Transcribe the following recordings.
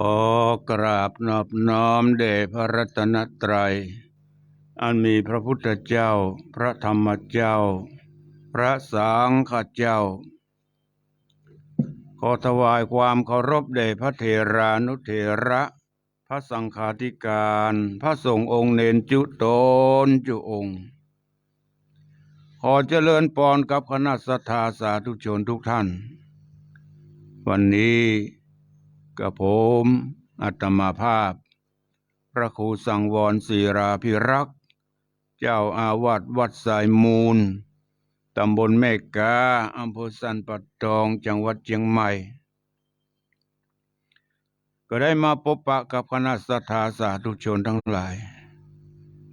อกราบนอบน้อมแด่พระรัตนตรัย อันมีพระพุทธเจ้า พระธรรมเจ้า พระสังฆเจ้า ขอถวายความเคารพแด่พระเถรานุเถระ พระสังฆาธิการ พระสงฆ์องค์เนนจุโตนจุองค์ ขอเจริญปอนกับคณะสัทธาสาธุชนทุกท่าน วันนี้ กับผมอัตมาภาพ พระครูสังวรศิราพิรักษ์ เจ้าอาวาสวัดสายมูล ตำบลแม่กาอำเภอสันปัตตองจังหวัดเชียงใหม่ ก็ได้มาพบปะกับคณะสัทธาสาธุชนทั้งหลาย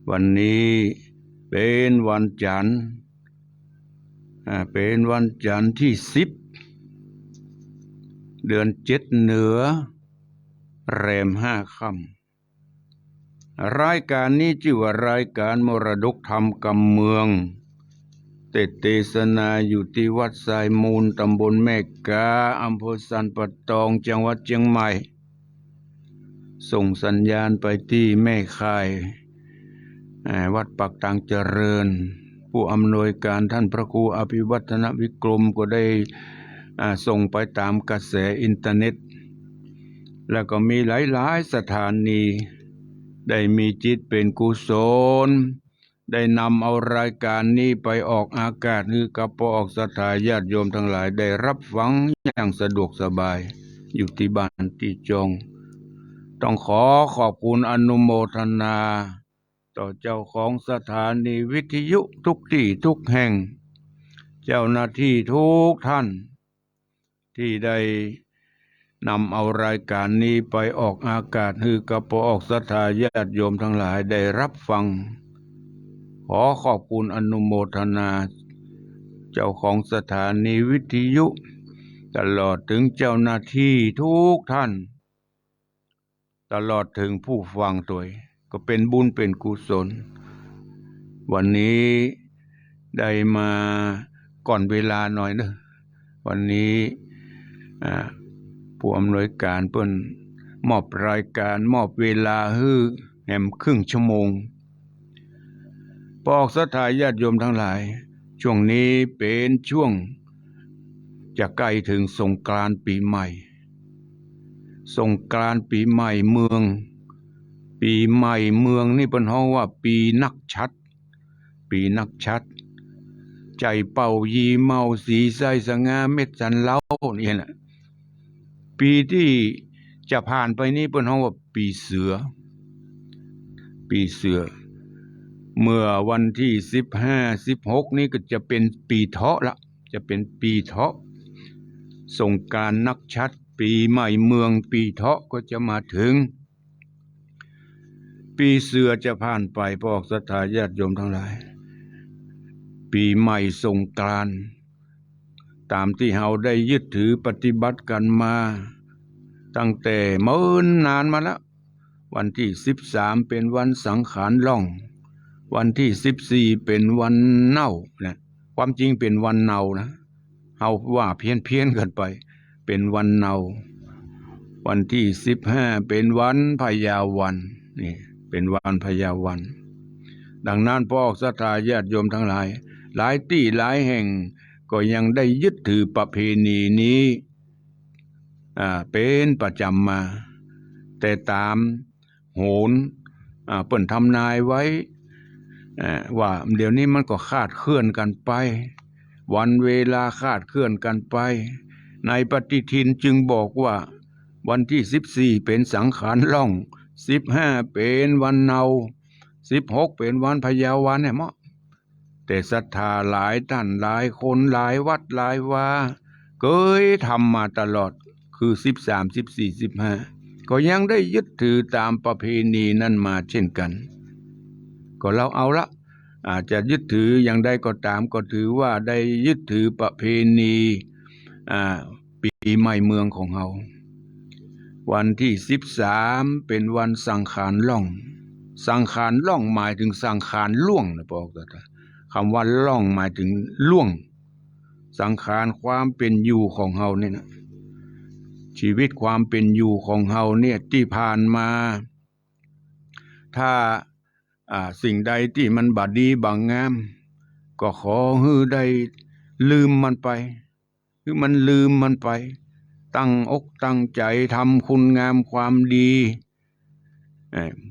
วันนี้เป็นวันจันทร์เป็นวันจันทร์ที่สิบ เดือนเจ็ดเหนือ แรมห้าค่ำรายการนี้ชื่อว่ารายการมรดกธรรมกำเมืองเตเตศนาอยู่ที่วัดสายมูลตำบลแม่กาอำเภอสันปะตองจังหวัดเชียงใหม่ ส่งสัญญาณไปที่แม่คาย วัดปักตังเจริญ ผู้อำนวยการท่านพระครูอภิวัฒนวิกรมก็ได้ ส่งไปตามกระแสอินเทอร์เน็ต แล้วก็มีหลาย ๆ สถานี ได้มีจิตเป็นกุศล ได้นำเอารายการนี้ไปออกอากาศคือกับพอออกสถาญาติโยมทั้งหลายได้รับฟังอย่างสะดวกสบาย อยู่ที่บ้านที่จง ต้องขอขอบคุณอนุโมทนาต่อเจ้าของสถานีวิทยุทุกที่ทุกแห่ง เจ้าหน้าที่ทุกท่าน ที่ได้นำเอารายการนี้ไปออกอากาศคือกับพอออกสถาญาติโยมทั้งหลายได้รับฟัง ขอขอบคุณอนุโมทนา เจ้าของสถานีวิทยุ ตลอดถึงเจ้าหน้าที่ทุกท่าน ตลอดถึงผู้ฟังตัวก็เป็นบุญเป็นกุศล วันนี้ได้มาก่อนเวลาหน่อยเนะวันนี้ ผู้อำนวยการเปิ้นมอบรายการมอบเวลาฮื้อแหมครึ่งชั่วโมงบอกสถาญาติโยมทั้งหลาย ช่วงนี้เป็นช่วง จะใกล้ถึงสงกรานต์ปีใหม่สงกรานต์ปีใหม่เมือง ปีใหม่เมืองนี่เป็นห้องว่าปีนักชัด ปีนักชัด ใจเป่ายีเมาสีใสสง่าเม็ดสันเล้าเนี่ยนะ ปีที่จะผ่านไปนี้เป็นห้องว่าปีเสือ ปีเสือ เมื่อวันที่สิบห้าสิบหกนี้ก็จะเป็นปีเถาะละ จะเป็นปีเถาะส่งการนักชัดปีใหม่เมืองปีเถาะก็จะมาถึง ปีเสือจะผ่านไปพอกสถาญาติโยมทั้งหลาย ปีใหม่ส่งกรานต์ ตามที่เราได้ยึดถือปฏิบัติกันมา ตั้งแต่เมื่อนนานมาแล้ว วันที่สิบสามเป็นวันสังขารล่อง วันที่สิบสี่เป็นวันเน่านะความจริงเป็นวันเน่านะเอาว่าเพี้ยนเพียนๆกันไป เป็นวันเน่า วันที่สิบห้าเป็นวันพยาวันนี่เป็นวันพยาวัน ดังนั้นพ่อสถาญาติโยมทั้งหลาย หลายที่หลายแห่ง ก็ยังได้ยึดถือประเพณีนี้เป็นประจำมา แต่ตามโหนเปิ่นทำนายไว้ว่าเดี๋ยวนี้มันก็คาดเคลื่อนกันไป วันเวลาคาดเคลื่อนกันไป ในปฏิทินจึงบอกว่า วันที่สิบสี่เป็นสังขารล่องสิบห้าเป็นวันเนาสิบหกเป็นวันพยาวันเนี่ยมั้ง แต่ศรัทธาหลายท่านหลายคนหลายวัดหลายว่า เคยทำมาตลอดคือสิบสามสิบสี่สิบห้าก็ยังได้ยึดถือตามประเพณีนั้นมาเช่นกัน ก็เราเอาละ อาจจะยึดถืออย่างใดก็ตามก็ถือว่าได้ยึดถือประเพณีปีใหม่เมืองของเราวันที่สิบสามเป็นวันสังขารล่อง สังขารล่องหมายถึงสังขารล่วงนะบอกกัน คำว่าล่องหมายถึงล่วง สังขารความเป็นอยู่ของเราเนี่ยนะชีวิตความเป็นอยู่ของเฮาเนี่ยที่ผ่านมา ถ้าอ่าสิ่งใดที่มันบาดีบางงาม ก็ขอฮือได้ลืมมันไป คือมันลืมมันไป ตั้งอกตั้งใจทำคุณงามความดี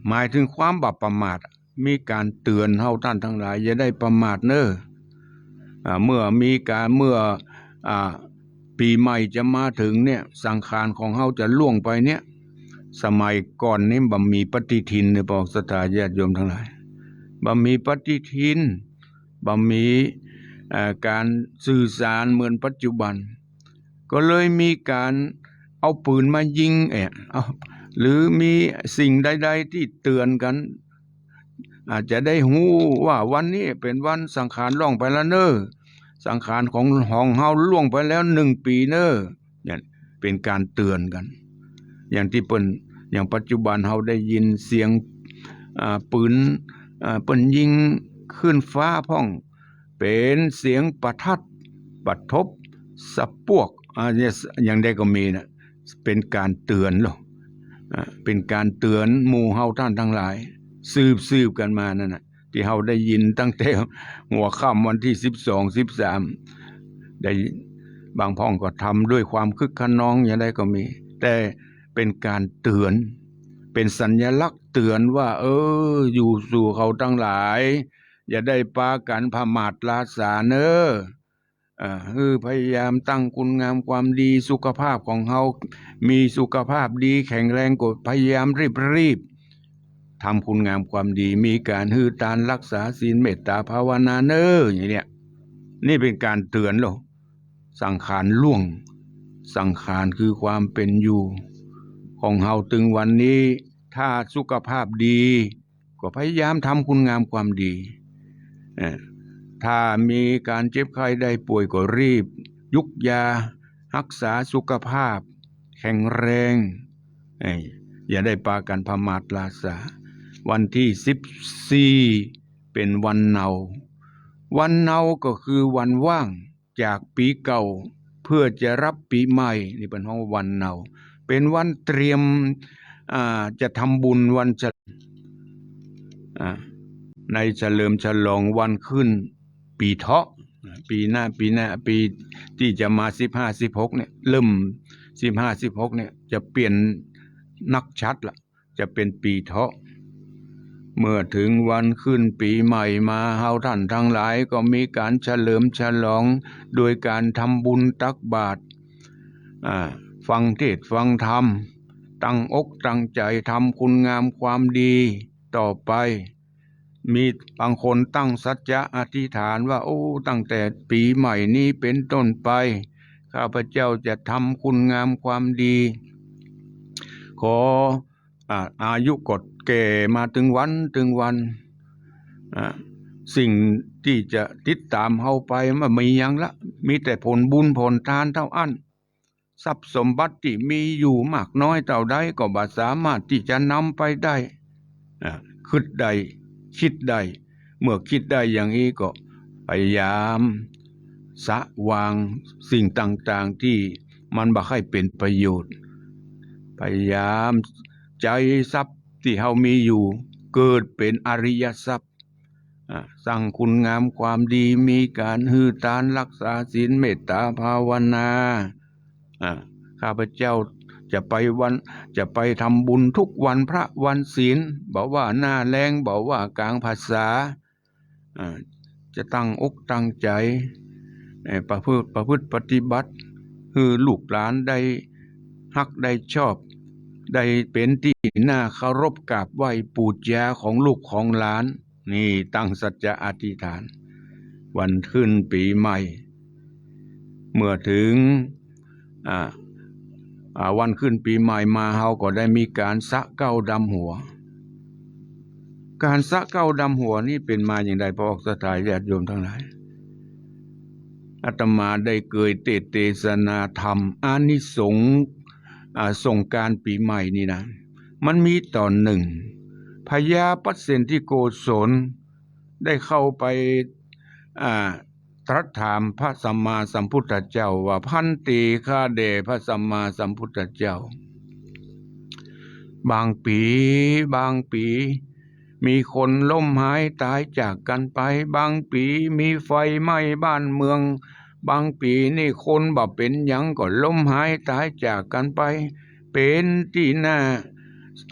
หมายถึงความบัประมาท มีการเตือนเฮาท่านทั้งหลายอย่าได้ประมาทเน้อเมื่อมีการเมื่ออปีใหม่จะมาถึงเนี่ยสังขารของเฮาจะล่วงไปเนี่ย สมัยก่อนนี่บ่มีปฏิทินเนี่ยบอกสถาญาติโยมทั้งหลายบ่มีปฏิทินบ่มีการสื่อสารเหมือนปัจจุบัน ก็เลยมีการเอาปืนมายิงเอะหรือมีสิ่งใด ๆ ที่เตือนกัน อาจจะได้หูว่าวันนี้เป็นวันสังขารล่องไปแล้วเนอ้อสังขารของของเฮาล่วงไปแล้วหนึ่งปีเนอ้อเนี่ยเป็นการเตือนกัน อย่างที่เปิ้นอย่างปัจจุบันเฮาได้ยินเสียงปืนเปิ้นยิงขึ้นฟ้าพ่อง เป็นเสียงประทัดประทบสะปวกอ่าเนี่ยอย่างใดก็มีนะเป็นการเตือนหรอกเป็นการเตือนหมู่เฮาท่านทั้งหลาย สืบสืบกันมานั่นนะที่เฮาได้ยินตั้งแต่หัวค่ำวันที่สิบสองสิบสามได้บางพ้องก็ทำด้วยความคึกขนองอย่างใดก็มี แต่เป็นการเตือน เป็นสัญลักษณ์เตือนว่า เออ อยู่สู่เขาทั้งหลาย อย่าได้ปากันพมาทลาสาเนออ่าคือพยายามตั้งคุณงามความดีสุขภาพของเฮามีสุขภาพดีแข็งแรงก็พยายามรีบรีบ ทำคุณงามความดี มีการฮือตานรักษาศีลเมตตาภาวนาเนออย่างเนี้ยนี่เป็นการเตือนหรอสังขารล่วง สังขารคือความเป็นอยู่ ของเฮาตึงวันนี้ ถ้าสุขภาพดี ก็พยายามทำคุณงามความดีถ้ามีการเจ็บไข้ได้ป่วยก็รีบ ยุกยารักษาสุขภาพ แข็งแรง อย่าได้ปากันพมาทลาสา วันที่สิบสี่เป็นวันเนา วันเนาก็คือวันว่างจากปีเก่า เพื่อจะรับปีใหม่นี่เป็นห้องวันเนา เป็นวันเตรียมจะทำบุญวันจะในเฉลิมฉลองวันขึ้น ปีเถาะปีหน้าปีหน้าปีที่จะมาสิบห้าสิบหกเนี่ยเริ่มสิบห้าสิบหกเนี่ยจะเปลี่ยนนักชัดละจะเป็นปีเถาะ เมื่อถึงวันขึ้นปีใหม่มาเฮาท่านทั้งหลายก็มีการเฉลิมฉลอง โดยการทำบุญตักบาตรฟังเทศฟังธรรม ตั้งอกตั้งใจทำคุณงามความดีต่อไป มีบางคนตั้งสัจจะอธิษฐานว่าโอ้ตั้งแต่ปีใหม่นี้เป็นต้นไป ข้าพเจ้าจะทำคุณงามความดี ขออาอายุกด แก่มาถึงวันถึงวันอ่าสิ่งที่จะติดตามเฮาไปมันมีอย่างละ มีแต่ผลบุญผลทานเท่าอันทรัพย์สมบัติที่มีอยู่มากน้อยเท่าใดก็บ่สามารถที่จะนำไปได้คิดได้คิดได้เมื่อคิดได้อย่างนี้ก็พยายามสะวางสิ่งต่างๆที่มันบ่ให้เป็นประโยชน์ พยายามใจทรัพย์ ที่เฮามีอยู่เกิดเป็นอริยทรัพย์สร้างคุณงามความดีมีการฮือตานรักษาศีลเมตตาภาวนาข้าพเจ้าจะไปวันจะไปทำบุญทุกวันพระวันศีลบอกว่าหน้าแรงบอกว่ากลางภาษาจะตั้งอกตั้งใจประพฤติประพฤติปฏิบัติคือลูกหลานได้ฮักได้ชอบ ได้เป็นที่น่าเคารพกราบไหว้ปูชาของลูกของหลาน นี่ตั้งสัจจะอธิษฐาน วันขึ้นปีใหม่ เมื่อถึงอ่าวันขึ้นปีใหม่มาเฮาก็ได้มีการสะเก้าดำหัว การสะเก้าดำหัวนี่เป็นมาอย่างไรพระออกสถายญาติโยมทั้งหลายอาตมาได้เกยเตเตศนาธรรมอานิสงส์ ส่งการปีใหม่นี่นะ มันมีตอนหนึ่งพญาปัสเซนที่โกศลได้เข้าไปตรัสถามพระสัมมาสัมพุทธเจ้าว่าพันตีข้าเดพระสัมมาสัมพุทธเจ้า บางปีบางปี มีคนล้มหายตายจากกันไป บางปีมีไฟไหม้บ้านเมือง บางปีนี่คนบ่เป็นหยังก็ล้มหายตายจากกันไป เป็นที่น่า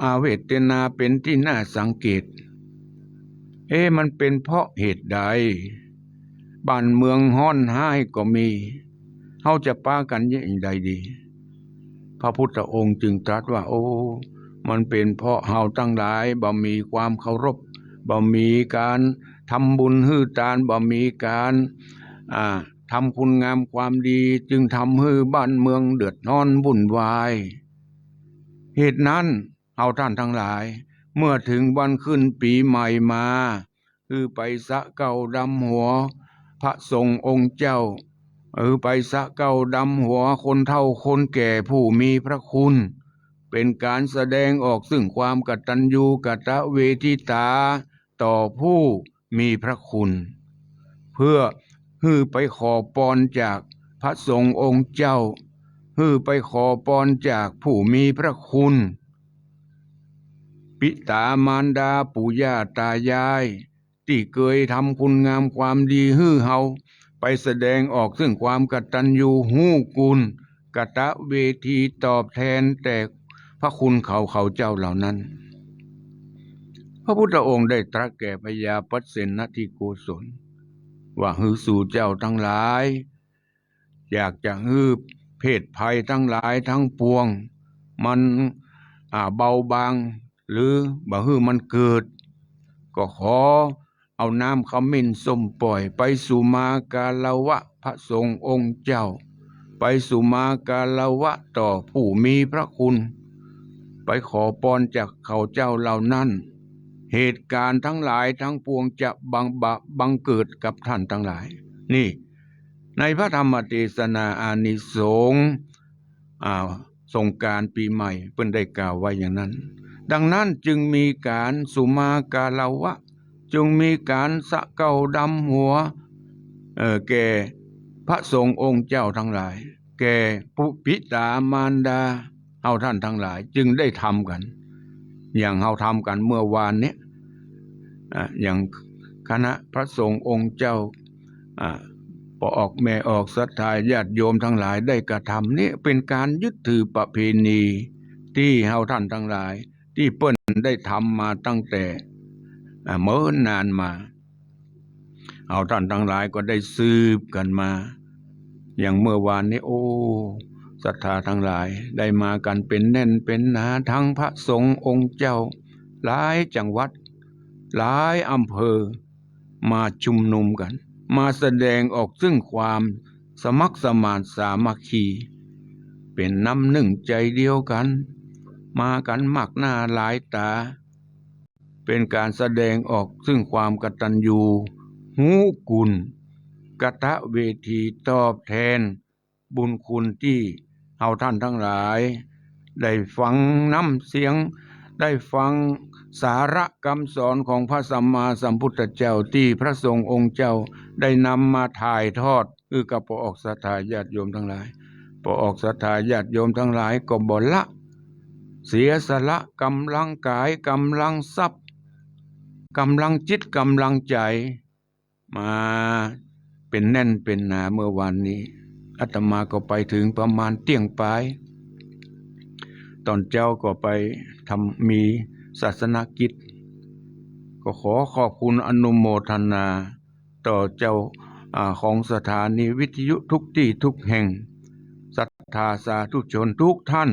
อาเวทนาเป็นที่น่าสังเกต เอ๊มันเป็นเพราะเหตุใด บ้านเมืองห้อนห้ายก็มีเฮาจะป้ากันอย่างใดดี พระพุทธองค์จึงตรัสว่า โอ้ มันเป็นเพราะเฮาตั้งหลายบ่มีความเคารพบ่มีการทำบุญฮื้อทานบ่มีการอ่า ทำคุณงามความดีจึงทำให้บ้านเมืองเดือดร้อนวุ่นวาย เหตุนั้นเอาท่านทั้งหลาย เมื่อถึงวันขึ้นปีใหม่มา คือไปสะเก่าดำหัว พระสงฆ์องค์เจ้าเออไปสะเก่าดำหัวคนเฒ่าคนแก่ผู้มีพระคุณ เป็นการแสดงออกซึ่งความกตัญญูกตเวทิตา ต่อผู้มีพระคุณ เพื่อ ฮือไปขอปอนจากพระสงฆ์องค์เจ้าฮือไปขอปอนจากผู้มีพระคุณ ปิตามารดาปู่ย่าตายาย ที่เคยทำคุณงามความดีฮือเฮาไปแสดงออกซึ่งความกตัญญูหู้กุลกตะเวทีตอบแทนแต่พระคุณเขาเขาเจ้าเหล่านั้น พระพุทธองค์ได้ตรัสแก่พญาปัสเสนทิโกศล ว่าฮือสู่เจ้าทั้งหลาย อยากจะฮือเพศภัยทั้งหลายทั้งปวง มันเบาบาง หรือบ่ฮือมันเกิด ก็ขอเอาน้ำขมิ้นส้มปล่อยไปสู่มากาลวะพระสงฆ์องค์เจ้า ไปสู่มากาลวะต่อผู้มีพระคุณ ไปขอปอนจากเขาเจ้าเหล่านั้น เหตุการณ์ทั้งหลายทั้งปวงจะบังบะบังเกิดกับท่านทั้งหลาย นี่ ในพระธรรมเทศนาอานิสงส์อ่าสงการปีใหม่เพิ่นได้กล่าวไว้อย่างนั้น ดังนั้นจึงมีการสุมากาลวะ จึงมีการสะเก้าดำหัวเออแก่พระสงฆ์องค์เจ้าทั้งหลาย แก่ปุพิตามารดาเฮาท่านทั้งหลาย จึงได้ทำกัน อย่างเฮาทำกันเมื่อวานเนี้ย อย่างคณะพระสงฆ์องค์เจ้าอ่อออกแม่ออกศรัทธาญาติโยมทั้งหลายได้กระทำนี่เป็นการยึดถือประเพณีที่เฮาท่านทั้งหลาย ที่เปิ้นได้ทำมาตั้งแต่เมื่อนานมาเอาท่านทั้งหลายก็ได้สืบกันมา อย่างเมื่อวานนี้โอ้ศรัทธาทั้งหลายได้มากันเป็นแน่นเป็นหนาทั้งพระสงฆ์องค์เจ้าหลายจังหวัด หลายอำเภอ มาชุมนุมกัน มาแสดงออกซึ่งความสมัครสมานสามัคคี เป็นน้ำหนึ่งใจเดียวกัน มากันหมากหน้าหลายตา เป็นการแสดงออกซึ่งความกตัญญูหูกุลกตะเวทีตอบแทน บุญคุณที่เฮาท่านทั้งหลาย ได้ฟังน้ำเสียงได้ฟัง สาระคำสอนของพระสัมมาสัมพุทธเจ้าที่พระสงฆ์องค์เจ้าได้นำมาถ่ายทอดคือกับพระออกศรัทธาญาติโยมทั้งหลายพระออกศรัทธาญาติโยมทั้งหลายก็บ่ละ เสียสละกำลังกายกำลังทรัพย์กำลังจิตกำลังใจ มาเป็นแน่นเป็นหนาเมื่อวานนี้อาตมาก็ไปถึงประมาณเที่ยงปลาย ตอนเจ้าก็ไปทำมี ศาสนกิจ ก็ขอขอบคุณอนุโมทนา ต่อเจ้าอของสถานีวิทยุทุกที่ทุกแห่งศรัทธาสาธุชนทุกท่าน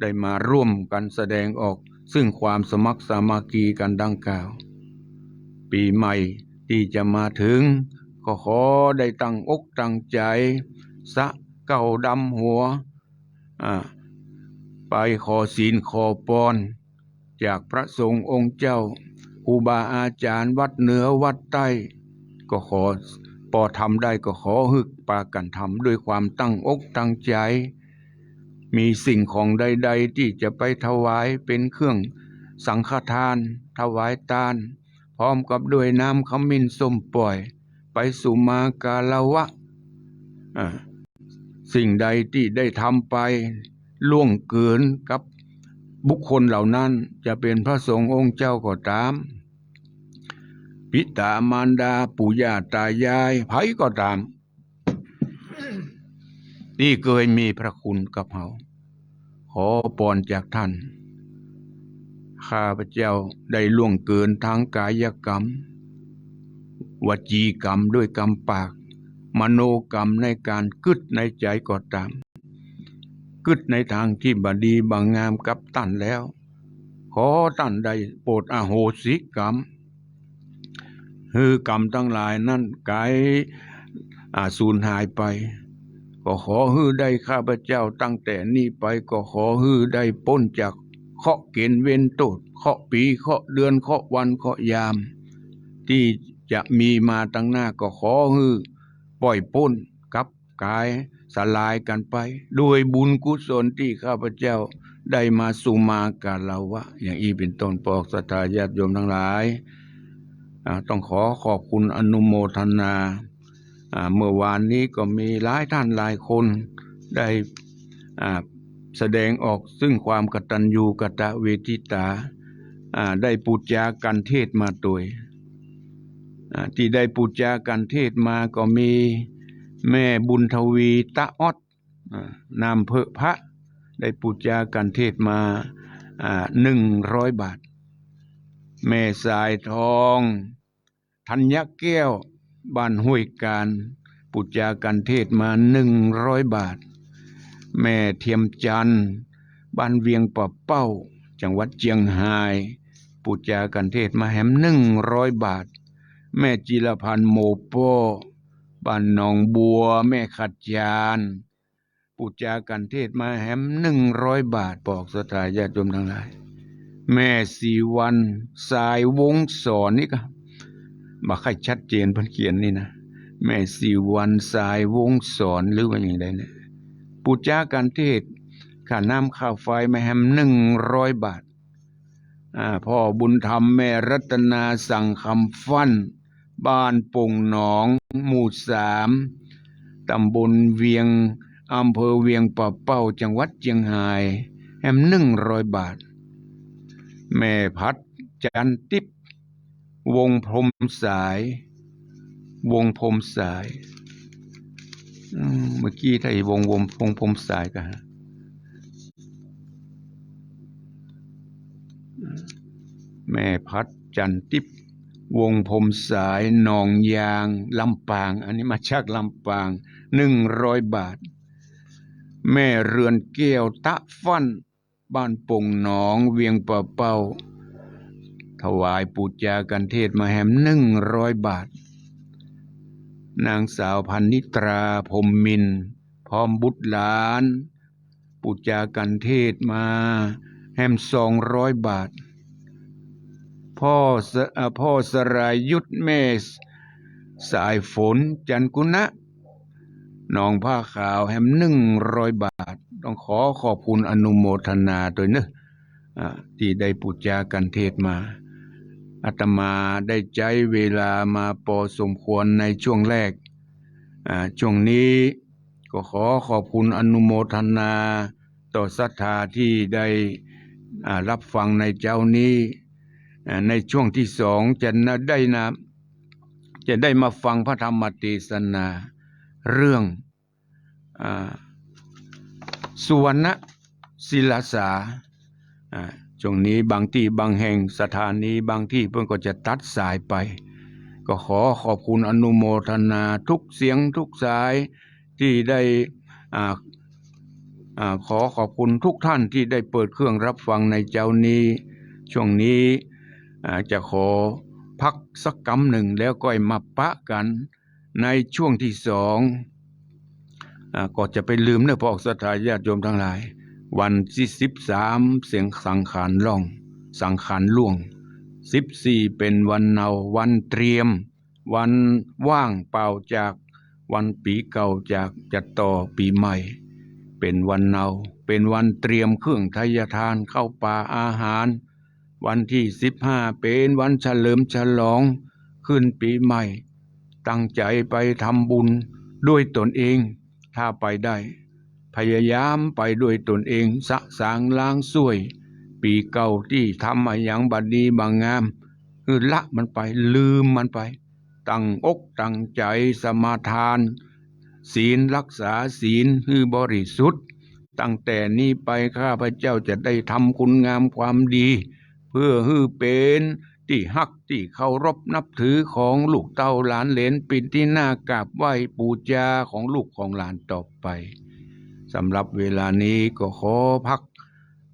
ได้มาร่วมกันแสดงออกซึ่งความสมัครสามัคคีกันดังกล่าว ปีใหม่ที่จะมาถึง ก็ขอได้ตั้งอกตั้งใจ สะเก่าดำหัว ไปขอศีลขอปอน จากพระสงฆ์องค์เจ้าครูบาอาจารย์วัดเหนือวัดใต้ ก็ขอปอทำได้ก็ขอฮึกปากันทำด้วยความตั้งอกตั้งใจ มีสิ่งของใด ๆ ที่จะไปถวายเป็นเครื่องสังฆทาน ถวายทานพร้อมกับด้วยน้ำขมิ้นส้มปล่อย ไปสุมากาลวะ สิ่งใดที่ได้ทำไป ล่วงเกินกับ บุคคลเหล่านั้นจะเป็นพระสงฆ์องค์เจ้าก็ตาม ปิตามารดาปู่ย่าตายายไผก็ตาม ที่เคยมีพระคุณกับเขาขอปอนจากท่าน ข้าพเจ้าได้ล่วงเกินทางกายกรรม วจีกรรมด้วยกรรมปาก มโนกรรมในการกึดในใจก็ตาม กึดในทางที่บดีบางงามกับท่านแล้ว ขอท่านได้โปรดอโหสิกรรมคือกรรมทั้งหลายนั่นกายอาสูญหายไป ก็ขอฮือได้ข้าพเจ้าตั้งแต่นี้ไปก็ขอฮือได้พ้นจากเคาะเกณฑ์เว้นโทษเคาะปีเคาะเดือนเคาะวันเคาะยาม ที่จะมีมาตั้งหน้าก็ขอฮือปล่อยพ้นกับกาย สลายกันไป ด้วยบุญกุศลที่ข้าพเจ้าได้มาสุมากาลาวะ อย่างอีเป็นต้นปอกสทธาญาติโยมทั้งหลาย ต้องขอขอบคุณอนุโมทนาเมื่อวานนี้ก็มีหลายท่านหลายคนได้แสดงออกซึ่งความกตัญญูกตเวทิตาได้ปูจากันเทศมาตัวยที่ได้ปูจากันเทศมาก็มี แม่บุญทวีตะออดนามเพอพระได้ปูจากันเทศมาหนึ่งร้อยบาท แม่สายทองธัญแก้วบ้านห้วยการปุจจากันเทศมาหนึ่งร้อยบาท แม่เทียมจันบ้านเวียงปะเป้า จังหวัดเจียงไฮ้ปุจจากันเทศมาแหมหนึ่งร้อยบาท แม่จิรพันธ์โมโป บ้านหนองบัว แม่ขัดยานปุจจากันเทศมาแหมหนึ่งร้อยบาทบอกสถาญาติโยมทั้งหลาย แม่สีวัน สายวงสอนนี่ก็มาค่อยชัดเจนพิ่นเขียนนี่นะ แม่สีวันสายวงสอนหรือว่าอย่างไรเนี่ยปุจจากันเทศค่าน้ำค่าไฟมาแฮมหนึ่งร้อยบาทอ่าพ่อบุญธรรมแม่รัตนาสั่งคำฟัน บ้านปงหนอง หมู่สามตำบลเวียงอำเภอเวียงป่าเป้าจังหวัดเชียงรายแฮมหนึ่งร้อยบาท แม่พัดจันติบวงพรมสาย วงพรมสาย เมื่อกี้ถ้าอีวงวงวงพรมสายก็ฮะแม่พัดจันติบ วงพรมสายหนองยางลำปาง อันนี้มาจากลำปางหนึ่งร้อยบาท แม่เรือนแก้วตะฟัน บ้านปงหนองเวียงป่าเป้า ถวายปูจากันเทศมาแหมหนึ่งร้อยบาท นางสาวพันนิตราพรมมิน พร้อมบุตรหลาน ปูจากันเทศมาแฮมสองร้อยบาท พ่อสอ่าพ่อสรายุทธเมส สายฝนจันกุณะน้องผ้าขาวแฮมหนึ่งร้อยบาท ต้องขอขอบคุณอนุโมทนาโดวยเนอะอ่าที่ได้ปูจากันเทศมาอาตมาได้ใจเวลามาพอสมควรในช่วงแรกอ่าช่วงนี้ก็ขอขอบคุณอนุโมทนา ต่อศรัทธาที่ได้อ่ารับฟังในเจ้านี้ ในช่วงที่สองจะได้นะจะได้มาฟังพระธรรมเทศนาเรื่องอสุวรรณศิลาสาอ่าช่วงนี้บางที่บางแห่งสถานีบางที่เพิ่นก็จะตัดสายไป ก็ขอขอบคุณอนุโมทนาทุกเสียงทุกสายที่ได้อ่าขอขอบคุณทุกท่านที่ได้เปิดเครื่องรับฟังในเจ้านี้ ช่วงนี้ จะขอพักสักกำหนึ่งแล้วก็มาปะกันในช่วงที่สองอก็จะไปลืมเนื้อพอกสถาญาติโยมทั้งหลาย วันที่สิบสามเสียงสังขารล่อง สังขารล่วงสิบสี่เป็นวันเนาวันเตรียม วันว่างเปล่าจากวันปีเก่าจากจัดต่อปีใหม่ เป็นวันเนา เป็นวันเตรียมเครื่องทายทานเข้าป่าอาหาร วันที่สิบห้าเป็นวันเฉลิมฉลองขึ้นปีใหม่ ตั้งใจไปทำบุญด้วยตนเอง ถ้าไปได้ พยายามไปด้วยตนเองสะสางล้างส่วย ปีเก่าที่ทำมาอย่างบัดดีบางงามคือละมันไปลืมมันไป ตั้งอกตั้งใจสมาทาน ศีลรักษาศีลคือบริสุทธิ์ ตั้งแต่นี้ไปข้าพเจ้าจะได้ทำคุณงามความดี เพื่อฮือเป็นที่ฮักที่เคารพนับถือของลูกเต้าหลานเหลนปินที่หน่ากราบไหว้ปูจาของลูกของหลานต่อไปสำหรับเวลานี้ก็ขอพัก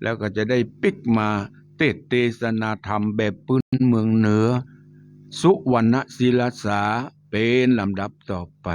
แล้วก็จะได้ปิกมาเทศเทศนาธรรมแบบพื้นเมืองเหนือ สุวรรณศิลาสาเป็นลำดับต่อไป